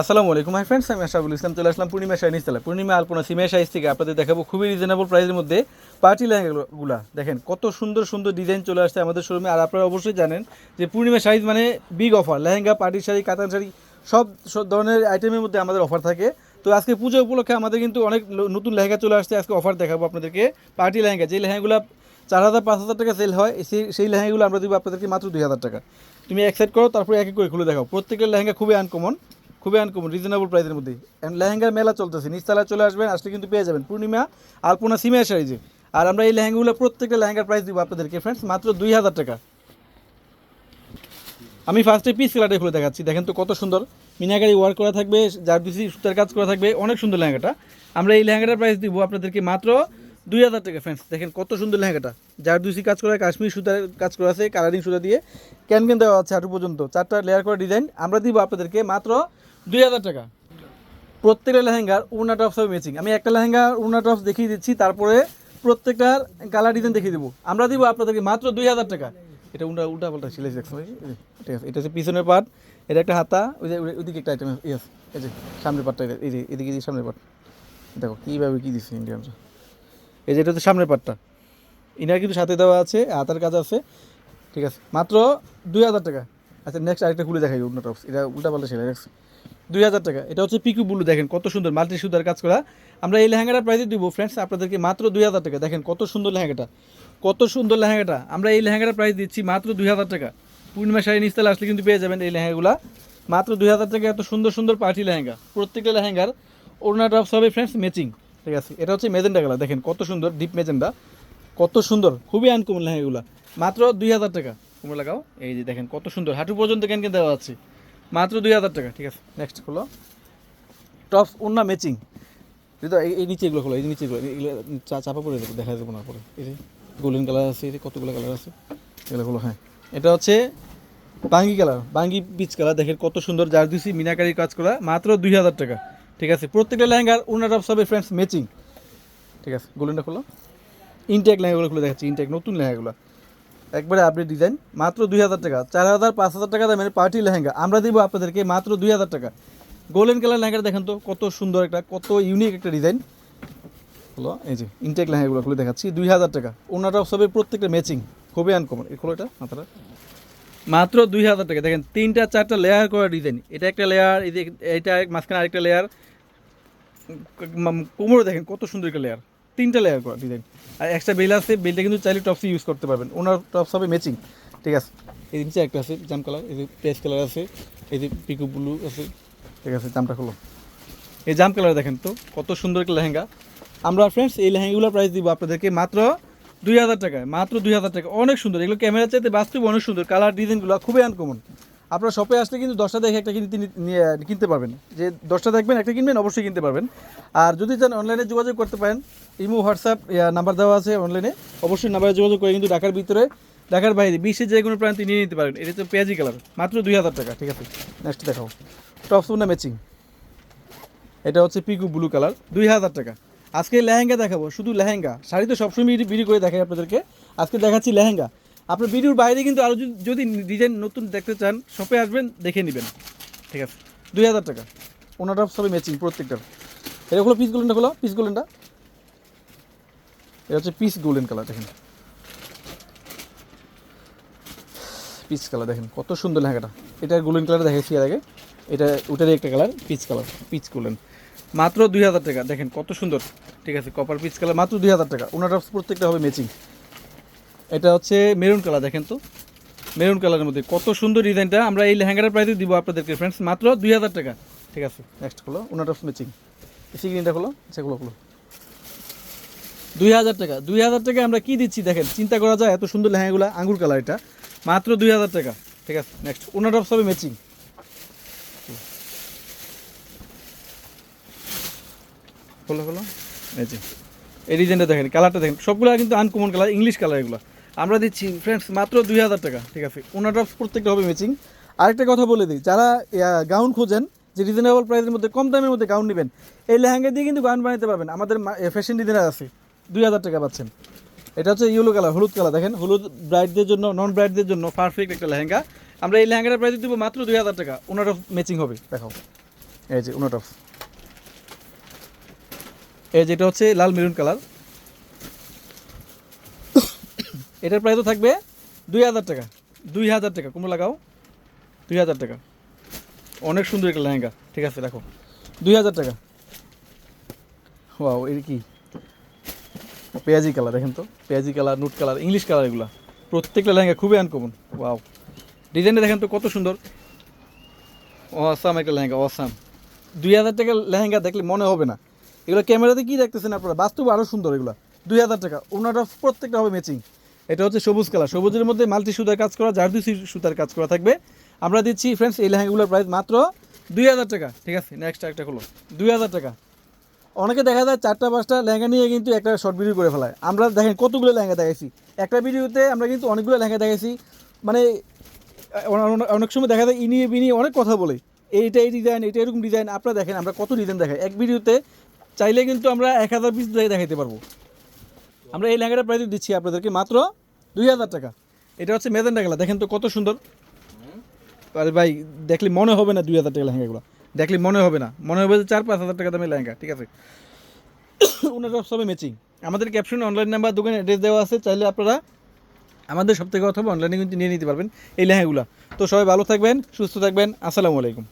আসসালামু আলাইকুম hi friends আমি আশাফুল ইসলাম, চলে আসলাম পূর্ণিমা শাইনিজ তালা পূর্ণিমা আলপনা সিমে সাইজ থেকে আপনাদের দেখাবো খুবই রিজনেবল প্রাইসের মধ্যে পার্টি লেহেঙ্গাগুলা। দেখেন কত সুন্দর সুন্দর ডিজাইন চলে আসছে আমাদের শোরুমে আর আপনারা অবশ্যই জানেন যে পূর্ণিমা সাইজ মানে big offer lehenga party sari, katan sari, সব সব ধরনের আইটেমের মধ্যে আমাদের অফার থাকে। তো আজকে পুজো উপলক্ষে আমাদের কিন্তু অনেক নতুন লেহেঙ্গা চলে আসছে। আজকে অফার দেখাবো আপনাদেরকে। পার্টি লেহেঙ্গা, যে লেহেঙ্গাগুলো চার হাজার পাঁচ হাজার টাকা সেল হয়, সেই সেই লেহেঙ্গাগুলো আমরা দিব আপনাদেরকে মাত্র দুই হাজার টাকা। তুমি সাইড করো, তারপরে এক এক করে খুলে দেখাও। প্রত্যেকের লেহেঙ্গা খুবই আনকমন খুবই আনকমন রিজনেবল প্রাইসের মধ্যে লেহেঙ্গার মেলা চলতেছে, নিচতলায় চলে আসবেন, আসলে কিন্তু পেয়ে যাবেন। পূর্ণিমা, আলপনা সিমিয়া সাইজে আর আমরা এই লেহেঙ্গাগুলো প্রত্যেকটা লেহেঙ্গার প্রাইস দিব আপনাদেরকে ফ্রেন্ডস মাত্র দুই হাজার টাকা। আমি ফার্স্টে পিস কালারটা খুলে দেখাচ্ছি। দেখেন তো কত সুন্দর। মিনাকারি ওয়ার্ক করা থাকবে বেশি সুতার কাজ করা থাকবে, অনেক সুন্দর লেহেঙ্গাটা। আমরা এই লেহেঙ্গাটার প্রাইস দিব আপনাদেরকে মাত্র দুই হাজার টাকা ফ্রেন্ডস দেখেন কত সুন্দর লেহেঙ্গাটা। যার দুসি কাজ করা, কাশ্মীর সুতার কাজ করা আছে কালারিং সুতা দিয়ে। ক্যান ক্যান দেওয়া আছে হাঁটু পর্যন্ত। চারটা লেয়ার করা ডিজাইন আমরা দিব আপনাদেরকে মাত্র দুই হাজার টাকা। প্রত্যেকটা লেহেঙ্গার উনা টপস হবে ম্যাচিং আমি একটা লেহেঙ্গা উনা টপস দেখিয়ে দিচ্ছি তারপরে প্রত্যেকটার কালার ডিজাইন দেখিয়ে দেবো। আমরা দিব আপনাদেরকে মাত্র দুই হাজার টাকা। এটা উল্টা উল্টা পাল্টা দেখছ ঠিক আছে। এটা হচ্ছে পিছনের পার্ট এটা একটা হাতা ওই যে ওইদিকে একটা আইটেম ইয়েস এই যে সামনের পার্টটা এটা, এই যে এদিকে এই যে সামনের পার্ট দেখো কীভাবে কী দিচ্ছে ইন্ডিয়ানরা এই যে এটা হচ্ছে সামনের পার্টটা ইনার কিন্তু সাথে দেওয়া আছে হাতার কাজ আছে। ঠিক আছে মাত্র দুই হাজার টাকা। আচ্ছা নেক্সট আরেকটা খুলে দেখাই উল্টা টপস এটা উল্টা পাল্টা সেলাই রাখছি দুই হাজার টাকা। এটা হচ্ছে পিকু বুলু, দেখেন কত সুন্দর মাল্টি সুতার কাজ করা। আমরা এই লেহেঙ্গাটার প্রাইসে দিব ফ্রেন্ডস আপনাদেরকে মাত্র দুই হাজার টাকা। দেখেন কত সুন্দর লেহেঙ্গাটা, কত সুন্দর লেহেঙ্গাটা। আমরা এই লেহেঙ্গাটার প্রাইস দিচ্ছি মাত্র দুই হাজার টাকা। পূর্ণিমা শাড়ি নিস্তালে আসলে কিন্তু পেয়ে যাবেন এই লেহেঙ্গাগুলা। মাত্র দুই হাজার টাকা, এত সুন্দর সুন্দর পার্টি লেহেঙ্গা। প্রত্যেকটা লেহেঙ্গার ওড়না টপস হবে ফ্রেন্ডস ম্যাচিং ঠিক আছে? এটা হচ্ছে মেজেন্ডা কালার, দেখেন কত সুন্দর ডিপ মেজেন্ডা, কত সুন্দর, খুবই আনকমন লেহেঙ্গাগুলো। মাত্র দুই হাজার টাকা। তোমরা লাগাও, এই যে দেখেন কত সুন্দর, হাঁটু পর্যন্ত কেন কেন দেওয়া আছে। মাত্র দুই হাজার টাকা, ঠিক আছে? নেক্সট হলো। টপস ওন্না ম্যাচিং এই নিচে এগুলো খোলো এই নিচে এগুলো এগুলো চাপা পড়ে যাবে, দেখা যাবে না পরে। এই গোল্ডেন কালার আছে, এই কতগুলো কালার আছে, এগুলো হলো হ্যাঁ। এটা হচ্ছে বাঙ্গি কালার বাঙ্গি পিচ কালার দেখেন কত সুন্দর জারদুসি মিনাকারি কাজ করা, মাত্র দুই হাজার টাকা, ঠিক আছে? প্রত্যেকটা লেহেঙ্গার ওনার টপস হবে ফ্রেন্ডস ম্যাচিং ঠিক আছে? গোল্ডেনটা খোলো ইনটেক লেহেঙ্গাগুলো খুলে দেখাচ্ছি ইনটেক নতুন লেহেঙ্গাগুলো। একবারে আপডেট ডিজাইন মাত্র দুই হাজার টাকা। চার হাজার, পাঁচ হাজার টাকা দামের পার্টি লেহেঙ্গা। আমরা দিব আপনাদেরকে মাত্র দুই হাজার টাকা। গোল্ডেন কালার লেহেঙ্গাটা দেখেন তো, কত সুন্দর একটা, কত ইউনিক একটা ডিজাইন হলো, এই যে ইনটেক লেহেঙ্গাগুলো খুলে দেখাচ্ছি, দুই হাজার টাকা। ওনাটা সবের প্রত্যেকটা ম্যাচিং খুবই আনকমন এই এটা মাথাটা মাত্র দুই হাজার টাকা। দেখেন, তিনটা, চারটা লেয়ার করা ডিজাইন এটা একটা লেয়ার এটা মাঝখানে আরেকটা লেয়ার কোমরে দেখেন কত সুন্দর একটা লেয়ার তিনটা লেয়ার করা ডিজাইন আর এক্সট্রা বেল আছে বেলটা কিন্তু চাইলে টপসে ইউজ করতে পারবেন। ওনার টপস হবে ম্যাচিং ঠিক আছে? এই নিচে একটা আছে জাম কালার এই যে পেস্ট কালার আছে, এই যে পিকু ব্লু আছে, ঠিক আছে? জামটা খোলো। এই জাম কালার দেখেন তো, কত সুন্দর একটা লেহেঙ্গা। আমরা ফ্রেন্ডস এই লেহেঙ্গাগুলোর প্রাইস দিব আপনাদেরকে মাত্র দুই হাজার টাকায়, মাত্র দুই হাজার টাকা অনেক সুন্দর, এগুলো ক্যামেরা চাইতে বাস্তব অনেক সুন্দর। কালার ডিজাইনগুলো খুবই আনকমন আপনারা শপে আসলে কিন্তু দশটা দেখে একটা কিনতে কিনতে পারবেন। যে দশটা দেখবেন, একটা কিনবেন, অবশ্যই কিনতে পারবেন। আর যদি চান অনলাইনে যোগাযোগ করতে পারেন, ইমো, হোয়াটসঅ্যাপ নাম্বার দেওয়া আছে অনলাইনে অবশ্যই নাম্বারে যোগাযোগ করে কিন্তু ঢাকার ভিতরে, ঢাকার বাইরে, বিশ্বের যে কোনো প্রান্তে নিয়ে নিতে পারেন। এটা হচ্ছে পেঁয়াজি কালার, মাত্র দুই হাজার টাকা, ঠিক আছে? নেক্সট দেখাও। টপস না ম্যাচিং এটা হচ্ছে পিকু ব্লু কালার, দুই হাজার টাকা। আজকে লেহেঙ্গা দেখাবো, শুধু লেহেঙ্গা। শাড়ি তো সবসময় ভিডিও করে দেখাই আপনাদেরকে। আজকে দেখাচ্ছি লেহেঙ্গা। আপনার ভিডিওর বাইরে কিন্তু আরও যদি- ডিজাইন নতুন দেখতে চান শপে আসবেন, দেখে নেবেন। ঠিক আছে? দুই হাজার টাকা। ওনাটা সবই ম্যাচিং প্রত্যেকটার। এটা হলো পিস গোল্ডেনটা হলো পিস গোল্ডেনটা এটা হচ্ছে পিস গোল্ডেন কালার দেখেন। পিচ কালার দেখেন, কত সুন্দর লেহেঙ্গাটা। এটা গোল্ডেন কালার দেখেছি এর আগে। এটা ওটারই একটা colour peach colour peach golden মাত্র দুই হাজার টাকা, দেখেন, কত সুন্দর। ঠিক আছে কপার পিচ কালার মাত্র দুই হাজার টাকা। ওনার প্রত্যেকটা হবে ম্যাচিং এটা হচ্ছে মেরুন কালার, দেখেন তো। মেরুন কালারের মধ্যে কত সুন্দর ডিজাইনটা। আমরা এই লেহেঙ্গাটার প্রাইসে দিব আপনাদেরকে ফ্রেন্ডস মাত্র দুই হাজার টাকা। ঠিক আছে নেক্সট হলো ওনার ম্যাচিং সিগ্রিনটা হলো সেগুলো হলো দুই হাজার টাকা, দুই হাজার টাকা আমরা কি দিচ্ছি, দেখেন, চিন্তা করা যায়, এত সুন্দর লেহেঙ্গাগুলো, আঙ্গুর কালার এটা। মাত্র দুই হাজার টাকা, ঠিক আছে নেক্সট ওনার সবে ম্যাচিং হলো হলো ম্যাচিং এই ডিজাইনটা দেখেন, কালারটা দেখেন, সবগুলো কিন্তু আনকমন কালার ইংলিশ কালার এগুলো। আমরা দিচ্ছি ফ্রেন্ডস মাত্র দুই হাজার টাকা। ঠিক আছে ওনার প্রত্যেকটা হবে ম্যাচিং আরেকটা কথা বলে দিই, যারা গাউন খোঁজেন, যে রিজনেবল প্রাইসের মধ্যে, কম দামের মধ্যে গাউন নেবেন, এই লেহেঙ্গা দিয়ে কিন্তু গাউন বানাতে পারবেন। আমাদের ফ্যাশন ডিজাইনার আছে, দুই হাজার টাকা পাচ্ছেন। এটা হচ্ছে ইয়েলো কালার হলুদ কালার দেখেন, হলুদ ব্রাইডদের জন্য নন ব্রাইডদের জন্য পারফেক্ট একটা লেহেঙ্গা। আমরা এই লেহেঙ্গাটার প্রাইস দিব মাত্র দুই হাজার টাকা ওনারও ম্যাচিং হবে দেখাও এই যে উনো টপ এই যেটা হচ্ছে লাল মেরুন কালার এটার প্রাইস তো থাকবে দুই হাজার টাকা। দুই হাজার টাকা। কুমড়ো লাগাও। দুই হাজার টাকা। অনেক সুন্দর একটা লেহেঙ্গা। ঠিক আছে, রাখো। দুই হাজার টাকা। ওয়াও এর কি? পেঁয়াজি কালার দেখেন তো। পেঁয়াজি colour nude colour English colour এগুলো। প্রত্যেকটা লেহেঙ্গা খুবই আনকমন ওয়াও ডিজাইনটা দেখেন তো কত সুন্দর। অসাম একটা লেহেঙ্গা অসাম দুই হাজার টাকা লেহেঙ্গা দেখলে মনে হবে না। এগুলো ক্যামেরাতে কি দেখতেছেন আপনারা? বাস্তবে আরও সুন্দর এগুলো। দুই হাজার টাকা। ওনাটা প্রত্যেকটা হবে ম্যাচিং এটা হচ্ছে সবুজ কালার। সবুজের মধ্যে মাল্টি সুতার কাজ করা জারদুসি সুতার কাজ করা থাকবে। আমরা দিচ্ছি ফ্রেন্ডস এই লেহেঙ্গাগুলোর প্রাইস মাত্র দুই হাজার টাকা। ঠিক আছে নেক্সট একটা হলো দুই হাজার টাকা। অনেকে দেখা যায় চারটা, পাঁচটা লেহেঙ্গা নিয়ে কিন্তু একটা শর্ট ভিডিও করে ফেলায়। আমরা দেখেন কতগুলো লেহেঙ্গা দেখাইছি। একটা ভিডিওতে আমরা কিন্তু অনেকগুলো লেহেঙ্গা দেখাইছি। মানে অনেক সময় দেখা যায় ইনিয়ে বিনিয়ে অনেক কথা বলে। এইটা এই ডিজাইন এটা এরকম ডিজাইন আপনারা দেখেন, আমরা কত ডিজাইন দেখাই। এক ভিডিওতে চাইলে কিন্তু আমরা এক হাজার পিস দেখাইতে পারব। আমরা এই লেহেঙ্গাটা প্রাইস দিচ্ছি আপনাদেরকে মাত্র দুই হাজার টাকা। এটা হচ্ছে মেজেন্ডা কালার দেখেন তো কত সুন্দর। আরে ভাই, দেখলে মনে হবে না দুই হাজার টাকা লেহেঙ্গাগুলো। দেখলে মনে হবে না। মনে হবে যে চার পাঁচ হাজার টাকা দামের লেহেঙ্গা, ঠিক আছে? ওনার সব সবে ম্যাচিং আমাদের ক্যাপশনে অনলাইন নাম্বার দোকানে অ্যাড্রেস দেওয়া আছে। চাইলে আপনারা আমাদের সব থেকে অথবা অনলাইনে কিন্তু নিয়ে নিতে পারবেন এই লেহেঙ্গাগুলো। তো সবাই ভালো থাকবেন, সুস্থ থাকবেন। আসসালামু আলাইকুম।